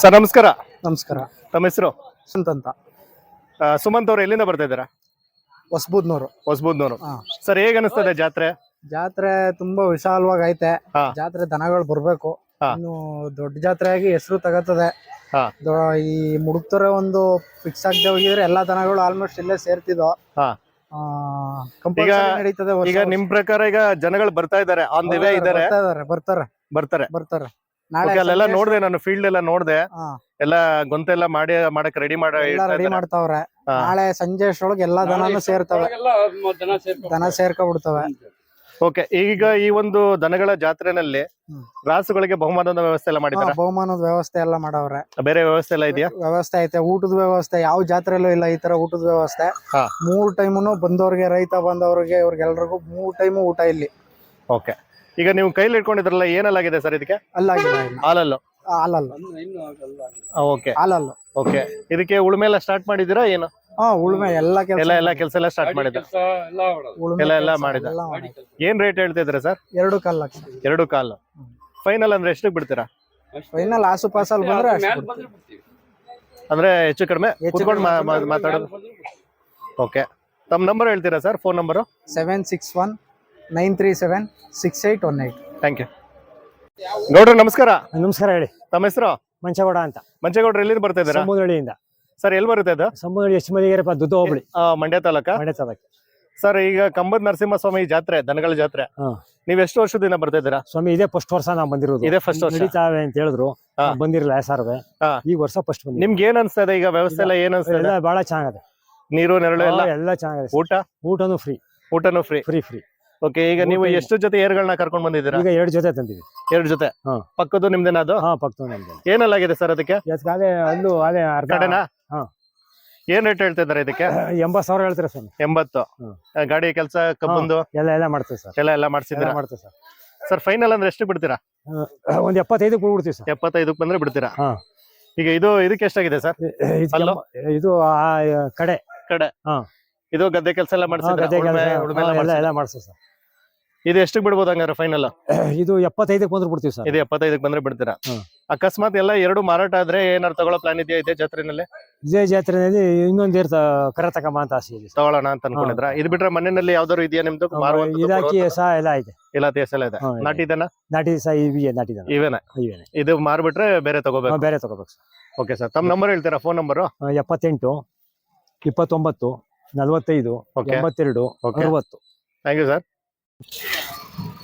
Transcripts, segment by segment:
Sir ನಮಸ್ಕಾರ. ನಮಸ್ಕಾರ. ತಮ್ಮ ಹೆಸರು? ಸುಮಂತ್ ಅಂತ. ಸುಮಂತ್ ಅವ್ರು ಎಲ್ಲಿಂದ ಬರ್ತಾ ಇದ್ದಾರೆ? ಹೊಸಬೂದ್ನವರು ಹೊಸಬೂದ್ನವರು ಹಾ. ಸರ್ ಹೇಗ್ ಅನಿಸ್ತದೆ ಜಾತ್ರೆ? ಜಾತ್ರೆ ತುಂಬಾ ವಿಶಾಲವಾಗಿ ಐತೆ. ಹಾ. ಜಾತ್ರೆ ದನಗಳು ಬರ್ಬೇಕು. ಹಾ. ಇನ್ನು ದೊಡ್ಡ ಜಾತ್ರೆ ಆಗಿ ಹೆಸರು ತಗತದೆ ಹಾ. ದೊ- ಈ ಮುಡುಕ್ತೊರೆ ಒಂದು ಫಿಕ್ಸ್ ಆಗದೆ ಹೋಗಿದ್ರೆ ಎಲ್ಲಾ ದನಗಳು ಆಲ್ಮೋಸ್ಟ್ ಇಲ್ಲೇ ಸೇರ್ತಿದ್ವು. ಹಾ. ಕಂಪಲ್ಸರಿ ಈಗ- ನಡೀತದೆ ವರ್ಷ ಈಗ ನಿಮ್ ಪ್ರಕಾರ ಈಗ ಜನಗಳು ಬರ್ತಾ ಇದ್ದಾರೆ. On the way. ಇದ್ದಾರೆ ಬರ್ತಾ ಇದಾರೆ ಬರ್ತಾರೆ. ಬರ್ತಾರೆ. ಬರ್ತಾರೆ. Okay, ಅಲ್ಲೆಲ್ಲ ನೋಡ್ದೆ ನಾನು ಫೀಲ್ಡ್ ಎಲ್ಲ ನೋಡ್ದೆ. ಎಲ್ಲ ಗೊಂತೆಲ್ಲ ಮಾಡಿ ಮಾಡಕ್ ರೆಡಿ ಮಾಡಿ ಎಲ್ಲ ರೆಡಿ ಮಾಡ್ತಾವ್ರೆ. ನಾಳೆ ಸಂಜೆ ಅಷ್ಟೊಳಗೆ ಎಲ್ಲಾ ದನನು ಸೇರ್ತವೆ. ದನ ಸೇರ್ಕೊಬಿಡ್ತವೆ. ಓಕೆ ಈಗ ಈ ಒಂದು ದನಗಳ ಜಾತ್ರೆನಲ್ಲಿ. ರಾಸುಗಳಿಗೆ ಬಹುಮಾನದ ವ್ಯವಸ್ಥೆ ಎಲ್ಲ ಮಾಡಿದ್ದಾರೆ ಬಹುಮಾನದ ವ್ಯವಸ್ಥೆ ಎಲ್ಲ ಮಾಡವ್ರೆ. ಬೇರೆ ವ್ಯವಸ್ಥೆ ಎಲ್ಲ ಇದೆಯಾ? ವ್ಯವಸ್ಥೆ ಐತೆ ಊಟದ ವ್ಯವಸ್ಥೆ ಯಾವ ಜಾತ್ರೆಲ್ಲೂ ಇಲ್ಲ ಈ ತರ ಊಟದ ವ್ಯವಸ್ಥೆ. ಮೂರು ಮೂರ್ ಟೈಮುನು ಬಂದವ್ರಿಗೆ ರೈತ ಬಂದವ್ರಿಗೆ ಇವ್ರಿಗೆಲ್ರಿಗೂ ಮೂರ್ ಟೈಮು ಊಟ ಇಲ್ಲಿ. ಓಕೆ ಈಗ ನೀವು ಕೈಲಿ ಇಟ್ಕೊಂಡಿದ್ರಲ್ಲ ಏನಲ್ಲಾಗಿದೆ ಸರ್ ಇದಕ್ಕೆ? ಅಲ್ಲಾಗಿಲ್ಲ ಇನ್ನು ಹಾಲಲ್ಲು? ಹಾಲಲ್ಲ. ಓಕೆ. ಹಾಲಲ್ಲು. ಓಕೆ. ಇದಕ್ಕೆ ಉಳುಮೆ ಎಲ್ಲ ಸ್ಟಾರ್ಟ್ ಮಾಡಿದ್ದೀರಾ ಏನು? ಹಾ ಉಳುಮೆ ಎಲ್ಲ ಕೆಲಸ ಎಲ್ಲ ಎಲ್ಲ ಕೆಲಸ ಎಲ್ಲ ಸ್ಟಾರ್ಟ್ ಮಾಡಿದ. ಎಲ್ಲ- ಎಲ್ಲ ಮಾಡಿದ. ಏನ್ ರೇಟ್ ಹೇಳ್ತಿದ್ರೆ ಸರ್? ಎರಡು ಕಾಲ್ ಲಕ್ಷ. ಎರಡು ಕಾಲು. ಫೈನಲ್ ಅಂದ್ರೆ ಎಷ್ಟಕ್ಕೆ ಬಿಡ್ತೀರಾ? ಫೈನಲ್ ಆಸು ಪಾಸಲ್ಲಿ ಬಂದ್ರೆ ಅಷ್ಟು ಅಂದ್ರೆ ಹೆಚ್ಚು ಕಡಿಮೆ? ಹೆಚ್ಚು ಕುತ್ಕೊಂಡು ಮಾತಾಡೋದು? ಓಕೆ. ತಮ್ಮ ನಂಬರ್ ಹೇಳ್ತೀರಾ sir? Phone number seven six one nine three seven six eight one eight thank you ಗೌಡ್ರ ನಮಸ್ಕಾರ. ನಮಸ್ಕಾರ ಹೇಳಿ. ತಮ್ಮ ಹೆಸರು? ಮಂಚಗೌಡ ಅಂತ. ಮಂಚೇಗೌಡ್ರ ಎಲ್ಲಿಂದ ಬರ್ತಾ ಇದ್ದೀರಾ? ಸಮುದ್ರಹಳ್ಳಿಯಿಂದ ಸರ್ ಎಲ್ಲಿ ಬರುತ್ತೆ ಅದು? ಸಮುದ್ರಹಳ್ಳಿ ಎಷ್ಟು ಮಂದಿಗೆರಪ್ಪ ದುಡ್ಡು ಹೋಬಳಿ. ಆ, ಮಂಡ್ಯ ತಾಲೂಕ? ಮಂಡ್ಯ ತಾಲೂಕು. ಸರ್ ಈಗ ಕಂಬದ್ ನರಸಿಂಹಸ್ವಾಮಿ ಜಾತ್ರೆ ದನಗಳ ಜಾತ್ರೆ. ಹಾ. ನೀವ್ ಎಷ್ಟು ವರ್ಷದಿಂದ ಬರ್ತಾ ಇದ್ದೀರಾ? ಸ್ವಾಮಿ ಇದೇ ಫಸ್ಟ್ ವರ್ಷ ನಾವು ಬಂದಿರೋದು. ಇದೇ ಫಸ್ಟ್ ವರ್ಷ. ನಡೀತಾವೆ ಅಂತ ಹೇಳಿದ್ರು. ಹಾ. ನಾವ್ ಬಂದಿರಲಿಲ್ಲ ಯಾಸಾರವೆ ಹಾ. ಈ ವರ್ಷ ಫಸ್ಟ್ ಬಂದಿದ್ದೀವಿ ನಿಮ್ಗೆ ಏನ್ ಅನ್ಸ್ತಾ ಇದೆ ಈಗ ವ್ಯವಸ್ಥೆ ಎಲ್ಲ ಏನ್ ಅನ್ಸ್ತಾ ಇದೆ ಎಲ್ಲ ಬಹಳ ಚೆನ್ನಾಗಿದೆ. ನೀರು ನೆರಳು ಎಲ್ಲ? ಎಲ್ಲ ಚೆನ್ನಾಗಿದೆ. ಊಟ? ಊಟನು ಫ್ರೀ ಊಟನು ಫ್ರೀ ಫ್ರೀ ಫ್ರೀ ಓಕೆ ಈಗ ನೀವು ಎಷ್ಟು ಜೊತೆ ಏರ್ಗಳನ್ನ ಕರ್ಕೊಂಡ್ ಬಂದಿದ್ದೀರಾ? ಈಗ ಎರಡು ಜೊತೆ ತಂದಿವಿ ಎರಡು ಜೊತೆ? ಹಾ. ಪಕ್ಕದ್ದು ನಿಮ್ದೇನ ಅದು? ಹಾ ಪಕ್ಕ ನಮ್ದು. ಏನಲ್ಲಾಗಿದೆ ಸರ್ ಅದಕ್ಕೆ? ಅದೇ ಅಲ್ಲೂ ಅದೇ ಅರ್ಧ ಕಡೆನಾ? ಹಾ. ಏನ್ ರೇಟ್ ಹೇಳ್ತಾ ಇದಾರೆ ಇದಕ್ಕೆ? ಎಂಬತ್ ಸಾವಿರ ಹೇಳ್ತೀರಾ ಸ್ವಾಮಿ? ಎಂಬತ್ತು. ಹ್ಮ್. ಆ, ಗಾಡಿ ಕೆಲಸ ಕಬ್ಬಂದು? ಎಲ್ಲ ಎಲ್ಲ ಮಾಡ್ತೀವಿ ಸರ್. ಎಲ್ಲ ಎಲ್ಲ ಎಲ್ಲ ಮಾಡ್ಸಿದ್ದೀರಾ ಮಾಡ್ತೀವಿ ಸರ್. ಸರ್ ಫೈನಲ್ ಅಂದ್ರೆ ಎಷ್ಟು ಬಿಡ್ತೀರಾ? ಒಂದ್ ಎಪ್ಪತ್ತೈದು ಕೊಡ್ಬಿಡ್ತೀವಿ ಸರ್. ಎಪ್ಪತ್ತೈದಕ್ಕೆ ಬಂದ್ರೆ ಬಿಡ್ತೀರಾ? ಹಾ. ಈಗ ಇದು ಇದಕ್ಕೆ ಎಷ್ಟಾಗಿದೆ ಸರ್? ಇದು ಅಲ್ಲೋ? ಇದು ಆ ಕಡೆ. ಇದು ಗದ್ದೆ ಕೆಲಸ ಎಲ್ಲ ಹಾ, ಮಾಡ್ಸಿದ್ದೀರಾ ಗದ್ದೆ ಕೆಲ್ಸ, ಹಾ, ಎಲ್ಲ ಎಲ್ಲ ಮಾಡ್ಸಿದ್ದೀರಾ? ಎಲ್ಲ ಮಾಡ್ತೀವಿ ಸರ್. ಇದು ಎಷ್ಟಕ್ಕೆ ಬಿಡ್ಬೋದು ಹಂಗಾರೆ ಫೈನಲ್ ಇದು ಎಪ್ಪತ್ತೈದಕ್ಕೆ ಬಂದ್ರೆ ಬಿಡ್ತೀವಿ ಸರ್. ಇದು ಎಪ್ಪತ್ತೈದಕ್ಕೆ ಬಂದ್ರೆ ಬಿಡ್ತೀರಾ? ಅಕಸ್ಮಾತ್ ಎಲ್ಲ ಎರಡು ಮಾರಾಟ ಆದ್ರೆ ಏನಾರು ತಗೊಳ್ಳೋ ಪ್ಲಾನ್ ಇದೆಯಾ ಇದೇ ಜಾತ್ರೆನಲ್ಲಿ? ಇದೇ ಜಾತ್ರೆನಲ್ಲಿ ಇನ್ನೊಂದು ಇರ್ತ ಕರ ಅಂತ ಆಸೆ ಇದೆ. ತಗೊಳ್ಳೋಣ ಅಂತ ಅನ್ಕೊಂಡಿದ್ರ? ಇದು ಬಿಟ್ರೆ ಮನೆಯಲ್ಲಿ ಯಾವ್ದಾದ್ರು ಇದೆಯಾ ನಿಮ್ದು? ಇದಾಕಿ? ಸಹ ಎಲ್ಲ ಐತೆ ಇಲ್ಲ ದೇಶ ಎಲ್ಲ ಇದೆ. ಇದೆ. ನಾಟಿ ಸಹ ಇವಿಗೆ ನಾಟಿದ ಇವೇನ? ಇವೇನೆ? ಇದು ಮಾರ್ಬಿಟ್ರೆ ಬೇರೆ ತಗೋಬೇಕು. ಬೇರೆ ತಗೋಬೇಕು ಸರ್. Okay sir. ತಮ್ಮ ನಂಬರ್ ಹೇಳ್ತೀರಾ? ಫೋನ್ ನಂಬರ್ ಎಪ್ಪತ್ತೆಂಟು ಇಪ್ಪತ್ತೊಂಬತ್ತು ನಲವತ್ತೈದು ಎಂಬತ್ತೆರಡು ಅರವತ್ತು. ಥ್ಯಾಂಕ್ ಯು ಸರ್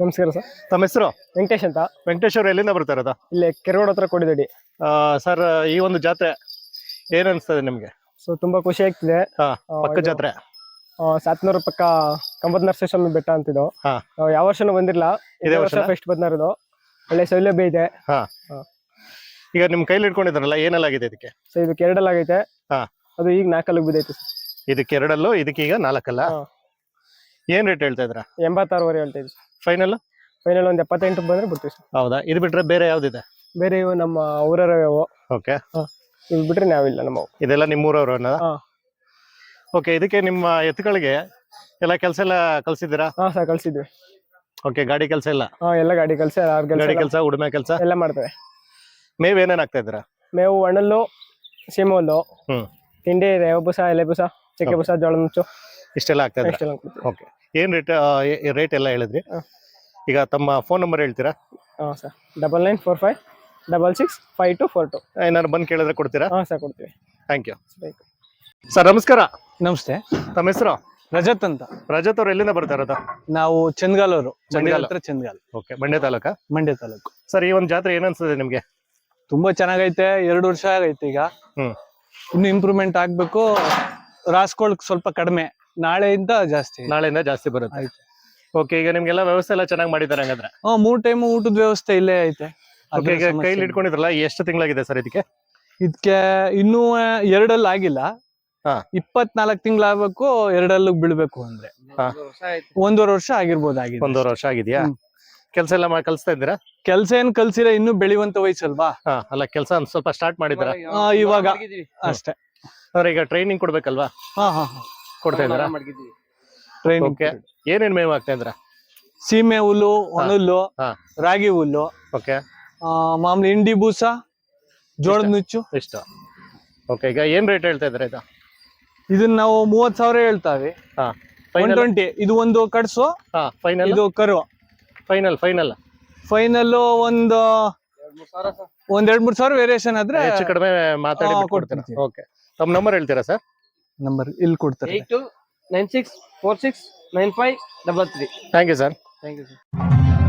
ನಮಸ್ಕಾರ ಸರ್. ತಮ್ಮ ಹೆಸರು? ವೆಂಕಟೇಶ್ ಅಂತ. ವೆಂಕಟೇಶ್ ಅವರು ಎಲ್ಲಿಂದ ಬರ್ತಾ ಇಲ್ಲೇ ಇಲ್ಲಿ ಕೆರಗೋಡ್ ಹತ್ರ ಕೊಡಿದಡಿ. ಸರ್ ಈ ಒಂದು ಜಾತ್ರೆ ಏನ್ ನಿಮಗೆ ನಿಮ್ಗೆ? ಸೊ ತುಂಬಾ ಖುಷಿ ಆಗ್ತಿದೆ. ಹಾ ಪಕ್ಕ ಜಾತ್ರೆ. ಆ, ಸಾತ್ನೂರು ಪಕ್ಕ ಕಂಬತ್ ನರಸೇಶ್ವರ ಬೆಟ್ಟ ಅಂತಿದ್ದು ಹಾ. ನಾವು ಯಾವ ವರ್ಷನೂ ಬಂದಿರಲ್ಲ ಇದೇ ವರ್ಷ? ಫಸ್ಟ್ ಬಂದಿರೋದು. ಒಳ್ಳೆ ಸೌಲಭ್ಯ ಇದೆ. ಈಗ ನಿಮ್ ಕೈಲಿ ಇಟ್ಕೊಂಡಿದ್ರಲ್ಲ ಏನೆಲ್ಲಾಗಿದೆ ಇದಕ್ಕೆ? ಸೊ ಇದು ಎರಡಲ್ಲಿ ಆಗೈತೆ. ಹಾ. ಅದು ಈಗ ನಾಲ್ಕಲ್ಲಿ ಬಿದ್ದೈತೆ ಸರ್. ಇದಕ್ಕೆ ಎರಡಲ್ಲೂ ಇದಕ್ಕೆ ಈಗ ನಾಲ್ಕಲ್ಲ. ಏನ್ ರೇಟ್ ಹೇಳ್ತಾ ಇದ್ರ ಎಂಬತ್ತಾರುವರೆ ಹೇಳ್ತಾ ಇದ್ವಿ ಫೈನಲ್ ಫೈನಲ್ ಒಂದು ಎಪ್ಪತ್ತೆಂಟು ಬಂದ್ರೆ ಬಿಡ್ತೀವಿ ಸರ್. ಹೌದಾ? ಇದು ಬಿಟ್ರೆ ಬೇರೆ ಯಾವ್ದಿದೆ? ಬೇರೆ ಇವು ನಮ್ಮ ಊರರವು ಓಕೆ ಇವು ಬಿಟ್ರೆ ನಾವಿಲ್ಲ ನಮ್ಮ ಇದೆಲ್ಲ ನಿಮ್ಮೂರವ್ರು ಹಾಂ. ಓಕೆ ಇದಕ್ಕೆ ನಿಮ್ಮ ಎತ್ತುಗಳಿಗೆ ಎಲ್ಲ ಕೆಲಸ ಎಲ್ಲ ಕಲ್ಸಿದ್ದೀರಾ? ಹಾ ಸರ್ ಕಳ್ಸಿದ್ವಿ ಓಕೆ ಗಾಡಿ ಕೆಲಸ ಎಲ್ಲ ಹಾ ಎಲ್ಲ ಗಾಡಿ ಕೆಲಸ ಗಾಡಿ ಕೆಲಸ ಉಡುಮೆ ಕೆಲಸ? ಎಲ್ಲ ಮಾಡ್ತೇವೆ. ಮೇವ್ ಏನೇನು ಆಗ್ತಾ ಇದ್ದೀರಾ? ಮೇವು ಒಣಲ್ಲು ಸೀಮಲ್ಲು. ತಿಂಡಿ ರೇವ ಬುಸ ಎಲೆ ಬುಸ ಚಕ್ಕೆ ಬುಸ ಜೋಳ ನುಚ್ಚು. ಇಷ್ಟೆಲ್ಲ ಆಗ್ತಾ ಇದೆ ಓಕೆ ಏನ್ ರೇಟ್ ರೇಟ್ ಎಲ್ಲ ಹೇಳಿದ್ರಿ? ಹಾ. ಈಗ ತಮ್ಮ ಫೋನ್ ನಂಬರ್ ಹೇಳ್ತೀರಾ? ಹಾಂ sir. Double nine four five double six five two four two ಏನಾದ್ರು ಬಂದು ಕೇಳಿದ್ರೆ ಕೊಡ್ತೀರಾ? ಹಾಂ ಸರ್ ಕೊಡ್ತೀವಿ. ಥ್ಯಾಂಕ್ ಯು ಸರ್ ನಮಸ್ಕಾರ. ನಮಸ್ತೆ. ತಮ್ಮ ಹೆಸರು? ರಜತ್ ಅಂತ. ರಜತ್ ಅವ್ರು ಎಲ್ಲಿಂದ ಬರ್ತಾ ಇರೋದು? ನಾವು ಚಂದ್ಗಾಲವರು ಚಂದ್ಗಾಲ್. ಹತ್ರ ಚಂದ್ಗಾಲ್. ಓಕೆ ಮಂಡ್ಯ ತಾಲೂಕಾ? ಮಂಡ್ಯ ತಾಲೂಕು. ಸರ್ ಈ ಒಂದು ಜಾತ್ರೆ ಏನ್ ನಿಮಗೆ ನಿಮ್ಗೆ? ತುಂಬಾ ಚೆನ್ನಾಗೈತೆ ಎರಡು ವರ್ಷ ಆಗೈತೆ ಈಗ. ಹ್ಮ್. ಇನ್ನು ಇಂಪ್ರೂವ್ಮೆಂಟ್ ಆಗ್ಬೇಕು. ರಾಸ್ಕೊಳಕ್ಕೆ ಸ್ವಲ್ಪ ಕಡಿಮೆ. ನಾಳೆಯಿಂದ ಜಾಸ್ತಿ. ನಾಳೆಯಿಂದ ಜಾಸ್ತಿ ಬರುತ್ತೆ. ಆಯ್ತು. ಓಕೆ ಈಗ ನಿಮ್ಗೆಲ್ಲ ವ್ಯವಸ್ಥೆ ಎಲ್ಲ ಚೆನ್ನಾಗಿ ಮಾಡಿದ್ದಾರೆ ಹಂಗಂದ್ರೆ? ಹ್ಮ್ ಮೂರ್ ಟೈಮ್ ಊಟದ ವ್ಯವಸ್ಥೆ ಇಲ್ಲೇ ಐತೆ. ಅದ್ರ ಓಕೆ ಈಗ ಸಮಸ್ಯೆ ಕೈಲಿ ಇಲ್ಲ. ಇಟ್ಕೊಂಡಿದ್ರಲ್ಲ ಎಷ್ಟು ತಿಂಗಳಾಗಿದೆ ಸರ್ ಇದಕ್ಕೆ? ಇದಕ್ಕೆ ಇನ್ನೂ ಎರಡಲ್ಲಿ ಆಗಿಲ್ಲ. ಹಾ. ಇಪ್ಪತ್ನಾಲ್ಕು ತಿಂಗಳಾಗಬೇಕು ಎರಡಲ್ಲೂ ಬೀಳ್ಬೇಕು ಅಂದ್ರೆ. ಹಾ. ಒಂದೂವರೆ ವರ್ಷ ಆಗಿರ್ಬೋದು ಆಗಿದೆ ಒಂದೂವರೆ ವರ್ಷ ಆಗಿದ್ಯಾ? ಹ್ಮ್. ಕೆಲಸ ಎಲ್ಲ ಮಾ- ಕಲಿಸ್ತಾ ಇದ್ದೀರಾ? ಕೆಲ್ಸ ಏನ್ ಕಲ್ಸಿರ ಇನ್ನು ಬೆಳೆಯುವಂತ ವಯಸ್ಸಲ್ವಾ? ಹಾ ಅಲ್ಲ ಕೆಲಸ ಸ್ವಲ್ಪ ಸ್ಟಾರ್ಟ್ ಮಾಡಿದ್ದೀರಾ? ಆ, ಇವಾಗ ಅಷ್ಟೇ. ಅಂದ್ರೆ ಈಗ ಟ್ರೈನಿಂಗ್ ಕೊಡ್ಬೇಕಲ್ವಾ? ಹಾ ಹಾ. ಕೊಡ್ತಾ ಇದ್ದೀರಾ? ಟ್ರೈನಿಂಗ್ ಓಕೆ ಏನೇನ್ ಮೇವ್ ಆಗ್ತಾ ಇದ್ದೀರಾ? ಸೀಮೆ ಹುಲ್ಲು ಒಣಹುಲ್ಲು ಹಾ. ರಾಗಿ ಹುಲ್ಲು ಓಕೆ ಆ, ಮಾಮೂಲಿ ಇಂಡಿ ಬೂಸ ಜೋಳದ ನುಚ್ಚು. ಇಷ್ಟ. ಓಕೆ ಈಗ ಏನ್ ರೇಟ್ ಹೇಳ್ತಾ ಇದ್ದೀರಾ ಇದು? ಇದನ್ನ ನಾವು ಮೂವತ್ ಸಾವಿರ ಹೇಳ್ತಾವೆ. ಹಾ. ಒನ್ ಫೈನಲ್ ಟ್ವೆಂಟಿ ಇದು ಒಂದು ಕಡಸು ಹಾ ಫೈನಲ್ ಇದು ಕರು. ಫೈನಲ್ ಫೈನಲ್ ಫೈನಲ್ ಒಂದು ಒಂದ್ ಎರಡ್ ಮೂರ್ ಸಾವಿರ ವೇರಿಯೇಷನ್ ಆದ್ರೆ ಹೆಚ್ಚು ಕಡಿಮೆ ಮಾತಾಡಿ ಹಾ, ಕೊಡ್ತೀರಾ ಕೊಡ್ತೀನಿ. ಓಕೆ ತಮ್ಮ ನಂಬರ್ ಹೇಳ್ತೀರಾ ಸರ್ ನಂಬರ್ ಇಲ್ಲಿ ಕೊಡ್ತಾರೆ. Eight two nine six four six nine five double three. Thank you sir thank you sir